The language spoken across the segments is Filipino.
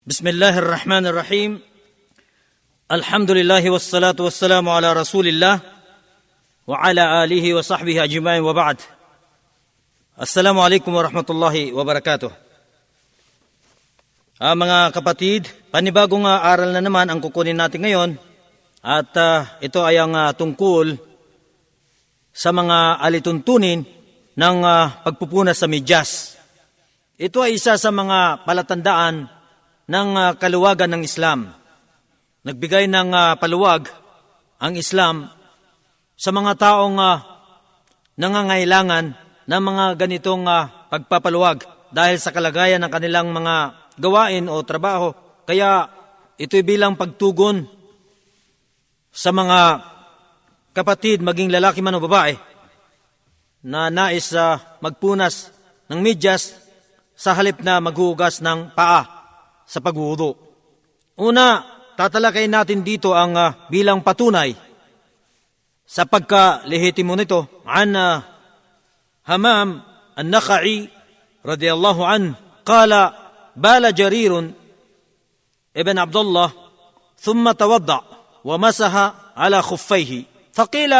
بسم الله الرحمن الرحيم الحمد لله والصلاة والسلام على رسول الله وعلى آله وصحبه أجمعين وبعد السلام عليكم ورحمة الله وبركاته Ah, mga kapatid, panibagong ah, aral na naman ang kukunin natin ngayon at ah, ito ay ang ah, tungkol sa mga alituntunin ng ah, pagpupunas sa medyas. Ito ay isa sa mga palatandaan ng ah, kaluwagan ng Islam. Nagbigay ng ah, paluwag ang Islam sa mga taong ah, nangangailangan ng mga ganitong pagpapaluwag dahil sa kalagayan ng kanilang mga gawain o trabaho. Kaya ito'y bilang pagtugon sa mga kapatid, maging lalaki man o babae, na nais ah, magpunas ng medyas sa halip na maghugas ng paa sa paghuhudo. Una, tatalakay natin dito ang ah, bilang patunay sa pagkalehitimo nito. An ah, Hamam النخعي رضي الله عنه قال بال جرير ابن عبد الله ثم توضأ ومسح على خفيه فقيل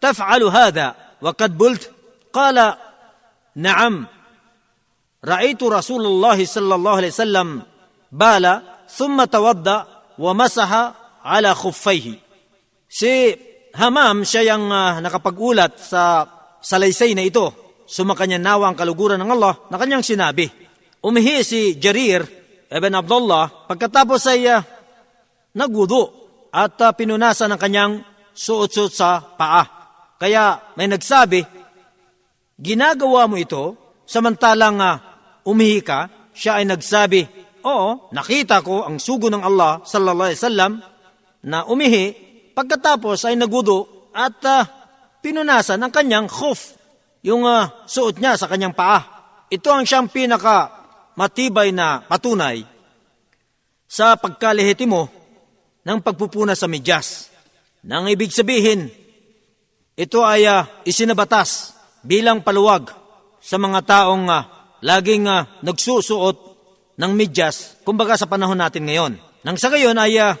تفعل هذا وقد بلت قال نعم رأيت رسول الله صلى الله عليه وسلم bala thumma tawadda wa masaha ala khuffaihi. Si Hamam siya yung uh, nakapag-ulat sa salaysay na ito. Sumakanya nawa ang kaluguran ng Allah na kanyang sinabi. Umihi si Jarir ibn Abdullah pagkatapos ay ah, uh, nagudo at uh, pinunasan ang kanyang suot-suot sa paa. Kaya may nagsabi, ginagawa mo ito samantalang uh, umihi ka, siya ay nagsabi, Oo, nakita ko ang sugo ng Allah sallallahu alaihi wasallam na umihi pagkatapos ay nagudo at ah, pinunasan ang kanyang khuf, yung ah, suot niya sa kanyang paa. Ito ang siyang pinaka matibay na patunay sa pagkalehitimo ng pagpupuna sa medyas. Nang ibig sabihin, ito ay ah, isinabatas bilang paluwag sa mga taong ah, laging ah, nagsusuot ng medyas, kumbaga sa panahon natin ngayon. Nang sa gayon ay ah,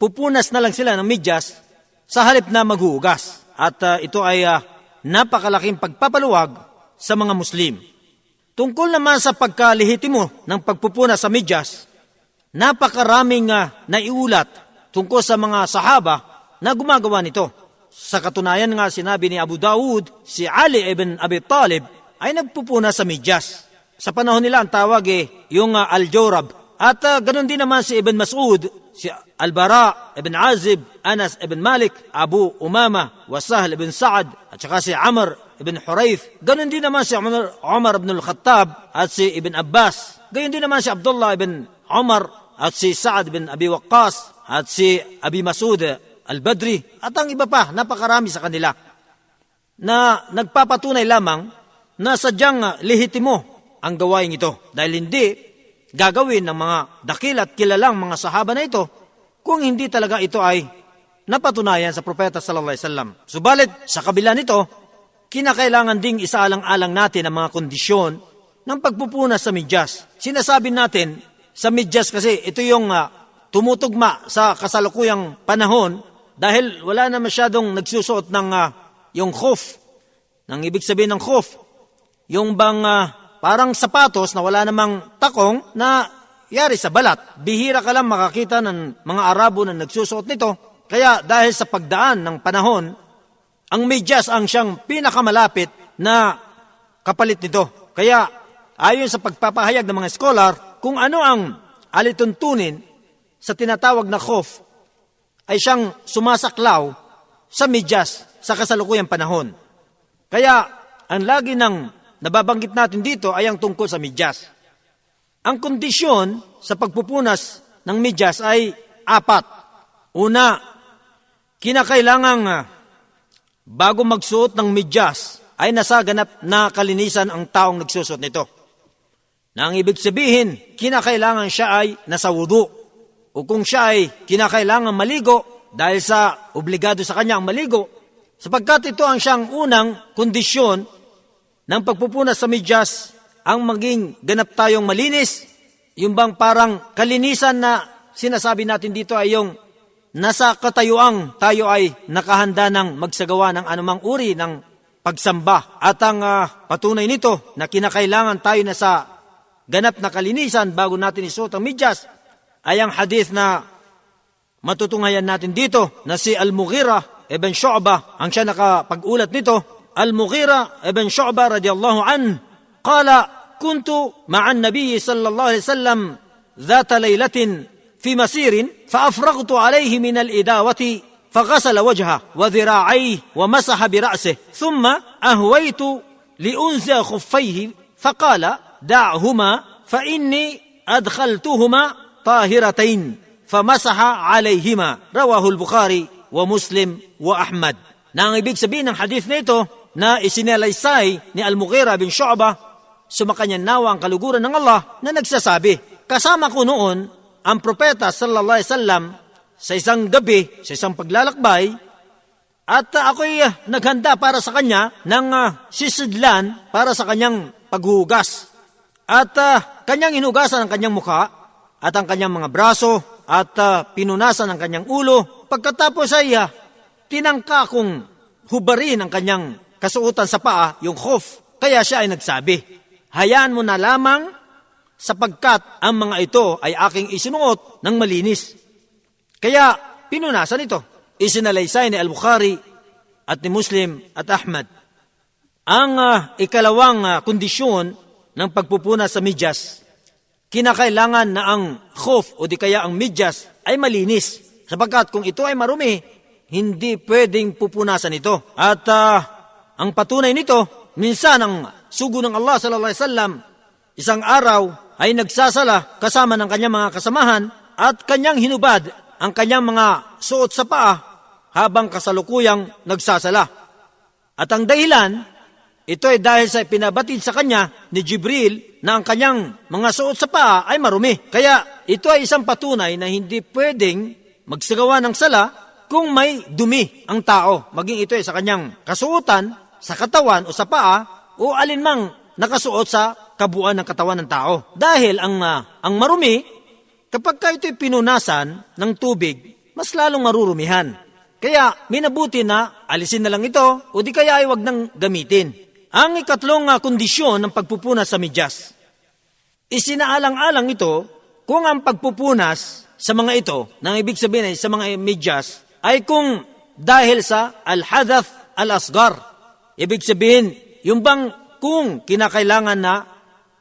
pupunas na lang sila ng medyas sa halip na maghuhugas. At ah, ito ay ah, napakalaking pagpapaluwag sa mga Muslim. Tungkol naman sa pagkalihitimo ng pagpupunas sa medyas, napakaraming uh, naiulat tungkol sa mga sahaba na gumagawa nito. Sa katunayan nga sinabi ni Abu Dawud, si Ali ibn Abi Talib ay nagpupuna sa medyas. Sa panahon nila ang tawag eh, yung uh, Al-Jawrab. At uh, ganun din naman si Ibn Mas'ud, si Al-Bara ibn Azib, Anas ibn Malik, Abu Umama, Wasahl ibn Sa'ad, at saka si Amr ibn Hurayth. Ganun din naman si Umar, Umar ibn al-Khattab at si Ibn Abbas. Ganun din naman si Abdullah ibn Umar at si Sa'ad ibn Abi Waqqas at si Abi Masud al-Badri at ang iba pa, napakarami sa kanila na nagpapatunay lamang na sadyang lehitimo ang gawain ito dahil hindi gagawin ng mga dakil at kilalang mga sahaba na ito kung hindi talaga ito ay napatunayan sa propeta sallallahu alaihi wasallam. Subalit sa kabila nito, kinakailangan ding isaalang-alang natin ang mga kondisyon ng pagpupunas sa medyas. Sinasabi natin sa medyas kasi ito yung uh, tumutugma sa kasalukuyang panahon dahil wala na masyadong nagsusuot ng uh, yung khuf. Nang ibig sabihin ng khuf, yung bang uh, parang sapatos na wala namang takong na yari sa balat. Bihira ka lang makakita ng mga Arabo na nagsusuot nito. Kaya dahil sa pagdaan ng panahon, ang medyas ang siyang pinakamalapit na kapalit nito. Kaya ayon sa pagpapahayag ng mga scholar, kung ano ang alituntunin sa tinatawag na khof, ay siyang sumasaklaw sa medyas sa kasalukuyang panahon. Kaya ang lagi ng nababanggit natin dito ay ang tungkol sa medyas. Ang kondisyon sa pagpupunas ng medyas ay apat. Una, kinakailangang ah, bago magsuot ng medyas ay nasaganap na kalinisan ang taong nagsusuot nito. Na ang ibig sabihin, kinakailangan siya ay nasa wudu. O kung siya ay kinakailangan maligo dahil sa obligado sa kanya ang maligo, sapagkat ito ang siyang unang kondisyon ng pagpupunas sa medyas ang maging ganap tayong malinis yung bang parang kalinisan na sinasabi natin dito ay yung nasa katayuang tayo ay nakahanda ng magsagawa ng anumang uri ng pagsamba. At ang ah, patunay nito na kinakailangan tayo na sa ganap na kalinisan bago natin isuot ang medyas ay ang hadith na matutunghayan natin dito na si Al-Mughira ibn Shu'bah ang siya nakapag-ulat nito. Al-Mughira ibn Shu'bah radiyallahu an qala كنت مع النبي صلى الله عليه وسلم ذات ليلة في مسير فأفرغت عليه من الإداوة فغسل وجهه وذراعيه ومسح برأسه ثم أهويت لأنزع خفيه فقال دعهما فإني أدخلتهما طاهرتين فمسح عليهما. رواه البخاري ومسلم وأحمد. Nang ibig sabihin ng hadith na ito na isinalaysay ni Al-Mughira bin Shu'bah sumakanya nawa ang kaluguran ng Allah na nagsasabi, kasama ko noon ang propeta sallallahu alaihi wasallam sa isang gabi, sa isang paglalakbay, at uh, ako'y uh, naghanda para sa kanya ng uh, sisidlan para sa kanyang paghugas. At uh, kanyang hinugasan ang kanyang mukha at ang kanyang mga braso at uh, pinunasan ang kanyang ulo. Pagkatapos ay uh, tinangka kong hubarin ang kanyang kasuotan sa paa, yung khuf. Kaya siya ay nagsabi, hayaan mo na lamang sapagkat ang mga ito ay aking isinuot ng malinis. Kaya pinunasan ito. Isinalaysay ni Al-Bukhari at ni Muslim at Ahmad. Ang uh, ikalawang uh, kondisyon ng pagpupuna sa medyas, kinakailangan na ang khuf o di kaya ang medyas ay malinis. Sapagkat kung ito ay marumi, hindi pwedeng pupunasan ito. At uh, ang patunay nito, minsan ang sugo ng Allah sallallahu alaihi wasallam isang araw ay nagsasala kasama ng kanyang mga kasamahan at kanyang hinubad ang kanyang mga suot sa paa habang kasalukuyang nagsasala. At ang dahilan, ito ay dahil sa pinabatid sa kanya ni Jibril na ang kanyang mga suot sa paa ay marumi. Kaya ito ay isang patunay na hindi pwedeng magsagawa ng sala kung may dumi ang tao. Maging ito ay sa kanyang kasuotan, sa katawan o sa paa o alinmang nakasuot sa kabuuan ng katawan ng tao. Dahil ang, uh, ang marumi, kapag ka ito'y pinunasan ng tubig, mas lalong marurumihan. Kaya minabuti na alisin na lang ito o di kaya ay wag nang gamitin. Ang ikatlong uh, kondisyon ng pagpupunas sa medyas. Isinaalang-alang ito kung ang pagpupunas sa mga ito, nang ibig sabihin ay sa mga medyas, ay kung dahil sa al-hadath al-asgar. Ibig sabihin, yung bang kung kinakailangan na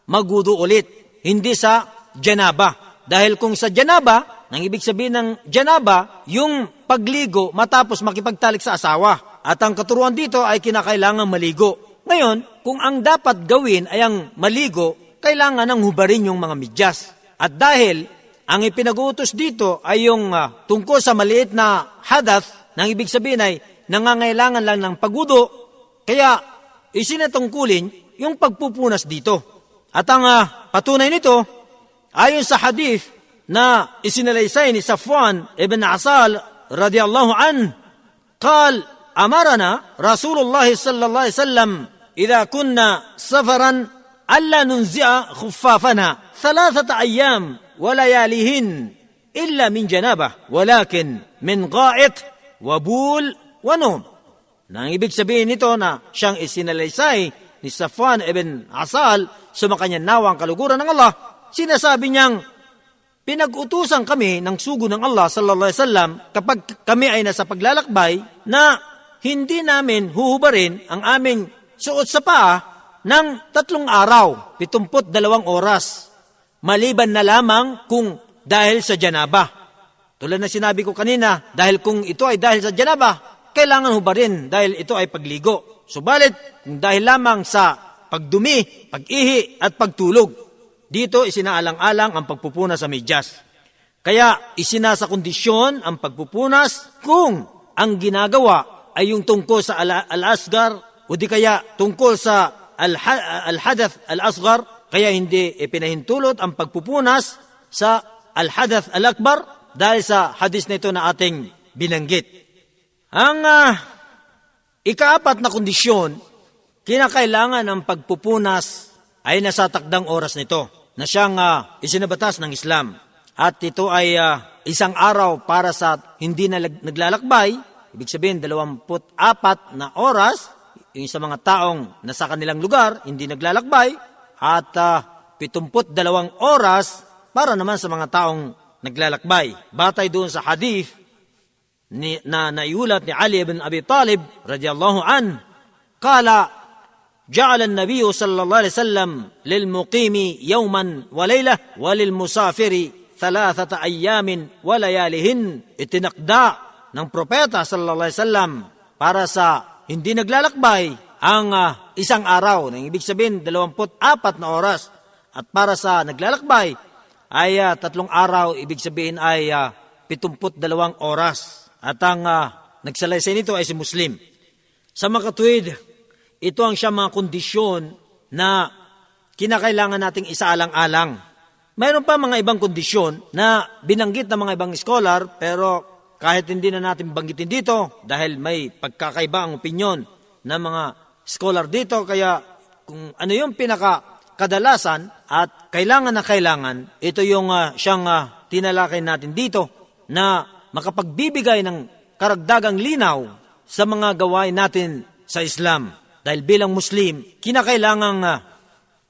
magudo ulit, hindi sa janaba. Dahil kung sa janaba, nang ibig sabihin ng janaba, yung pagligo matapos makipagtalik sa asawa. At ang katuruan dito ay kinakailangan maligo. Ngayon, kung ang dapat gawin ay ang maligo, kailangan ng hubarin yung mga midyas. At dahil ang ipinag-uutos dito ay yung uh, tungkol sa maliit na hadath, nang ibig sabihin ay nangangailangan lang ng pagudo, kaya isinatungkulin yung pagpupunas dito. At ang uh, patunay nito, ayon sa hadith na isinalaysay ni Safwan ibn Asal radiyallahu an, قال أمرنا رسول الله صلى الله عليه وسلم إذا كنا سفرا ألا ننزع خفافنا ثلاثة أيام ولياليهن إلا من جنابة ولكن من غائط وبول ونوم nang ibig sabihin nito na siyang isinalaysay ni Safwan ibn Asal sumakanya nawang kaluguran ng Allah, sinasabi niyang pinag-utusan kami ng sugo ng Allah sallallahu alaihi wasallam kapag kami ay nasa paglalakbay na hindi namin huhubarin ang aming suot sa paa ng tatlong araw, pitumput dalawang oras, maliban na lamang kung dahil sa janaba. Tulad na sinabi ko kanina, dahil kung ito ay dahil sa janaba, kailangan hubarin dahil ito ay pagligo. Subalit, kung dahil lamang sa pagdumi, pag-ihi at pagtulog, dito isinaalang-alang ang pagpupunas sa medyas. Kaya isinasa kondisyon ang pagpupunas kung ang ginagawa ay yung tungkol sa al-asgar o di kaya tungkol sa al-hadath al-asgar, kaya hindi ipinahintulot ang pagpupunas sa al-hadath al-akbar dahil sa hadis na ito na ating binanggit. Ang uh, ikaapat na kondisyon, kinakailangan ng pagpupunas ay nasa takdang oras nito. na siyang ah, isinabatas ng Islam. At ito ay ah, isang araw para sa hindi na naglalakbay, ibig sabihin 24 na oras, yung sa mga taong nasa kanilang lugar, hindi naglalakbay, at ah, 72 oras para naman sa mga taong naglalakbay. Batay doon sa hadith ni, na naiulat ni Ali ibn Abi Talib radiyallahu an, kala جعل النبي صلى الله عليه وسلم للمقيم يوما وليلة وللمسافر ثلاثة أيام وليالهن itinakda ng propeta sallallahu alaihi wasallam para sa hindi naglalakbay ang ah, isang araw nang ibig sabihin 24 na oras at para sa naglalakbay ay ah, tatlong araw ibig sabihin ay ah, 72 oras at ang ah, nagsalaysay nito ay si Muslim sa mga katuwid, ito ang siya mga kondisyon na kinakailangan nating isaalang-alang. Mayroon pa mga ibang kondisyon na binanggit ng mga ibang scholar pero kahit hindi na natin banggitin dito dahil may pagkakaiba ang opinyon ng mga scholar dito kaya kung ano yung pinaka kadalasan at kailangan na kailangan ito yung ah, siyang ah, tinalakay natin dito na makapagbibigay ng karagdagang linaw sa mga gawain natin sa Islam. Dahil bilang Muslim, kinakailangang ah,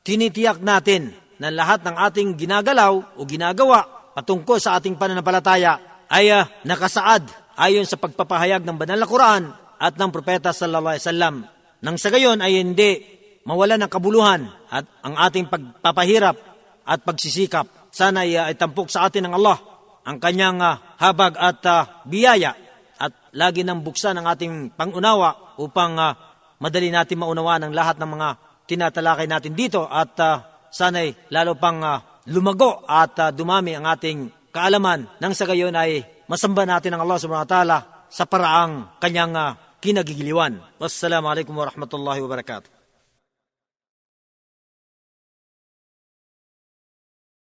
tinitiyak natin na lahat ng ating ginagalaw o ginagawa patungkol sa ating pananampalataya ay ah, nakasaad ayon sa pagpapahayag ng banal na Quran at ng propeta sallallahu alaihi wasallam. Nang sa gayon ay hindi mawala ng kabuluhan at ang ating pagpapahirap at pagsisikap. Sana ah, ay tampok sa atin ng Allah ang kanyang ah, habag at ah, biyaya at lagi nang buksan ang ating pangunawa upang ah, madali natin maunawa ng lahat ng mga tinatalakay natin dito at ah, sana'y lalo pang ah, lumago at ah, dumami ang ating kaalaman nang sa gayon ay masamba natin ang Allah subhanahu wa ta'ala sa paraang kanyang ah, kinagigiliwan. Wassalamu alaikum warahmatullahi wabarakatuh.